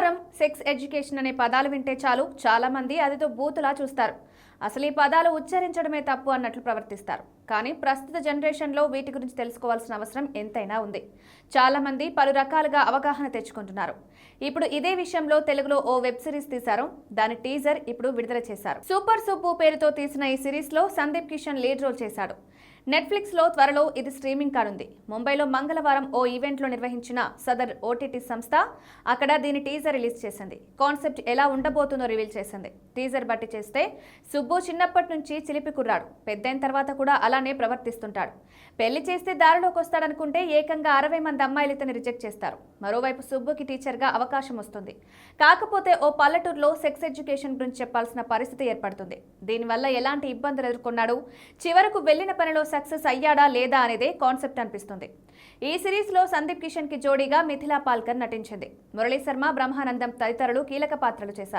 శృంగారం sex education అనే పదాలు వింటే చాలు. చాలా మంది అదితో బూతులా చూస్తారు. అసలు ఈ పదాలు ఉచ్చరించడమే తప్పు అన్నట్లు ప్రవర్తిస్తారు. కానీ ప్రస్తుత జనరేషన్లో వీటి గురించి తెలుసుకోవాల్సిన అవసరం ఎంతైనా ఉంది. చాలామంది పలు రకాలుగా అవగాహన తెచ్చుకుంటున్నారు. ఇప్పుడు ఇదే విషయంలో తెలుగులో ఓ వెబ్ సిరీస్ తీశారు. దాని టీజర్ ఇప్పుడు విడుదల చేశారు. సూపర్ సూపు పేరుతో తీసిన ఈ సిరీస్లో సందీప్ కిషన్ లీడ్ రోల్ చేశాడు. నెట్ఫ్లిక్స్లో త్వరలో ఇది స్ట్రీమింగ్ కానుంది. ముంబైలో మంగళవారం ఓ ఈవెంట్లో నిర్వహించిన సదర్ ఓటీటీ సంస్థ అక్కడ దీని టీజర్ రిలీజ్ చేసింది. కాన్సెప్ట్ ఎలా ఉండబోతుందో రివీల్ చేసింది. టీజర్ బట్టి చేస్తే సుబ్బు చిన్నప్పటి నుంచి చిలిపి కుర్రాడు. పెద్దయిన తర్వాత కూడా అలానే ప్రవర్తిస్తుంటాడు. పెళ్ళి చేస్తే దారిలోకి వస్తాడనుకుంటే ఏకంగా అరవై మంది అమ్మాయిలు ఇతను రిజెక్ట్ చేస్తారు. మరోవైపు సుబ్బుకి టీచర్గా అవకాశం వస్తుంది. కాకపోతే ఓ పల్లెటూరులో సెక్స్ ఎడ్యుకేషన్ గురించి చెప్పాల్సిన పరిస్థితి ఏర్పడుతుంది. దీనివల్ల ఎలాంటి ఇబ్బందులు ఎదుర్కొన్నాడు? చివరకు వెళ్ళిన పనిలో సక్సెస్ అయ్యాడా లేదా అనేదే కాన్సెప్ట్ అనిపిస్తుంది. ఈ సిరీస్లో సందీప్ కిషన్కి జోడీగా మిథిలా పాల్కర్ నటించింది. మురళీ శర్మ బ్రహ్మానందం తదితరులు కీలక పాత్రలు చేశారు.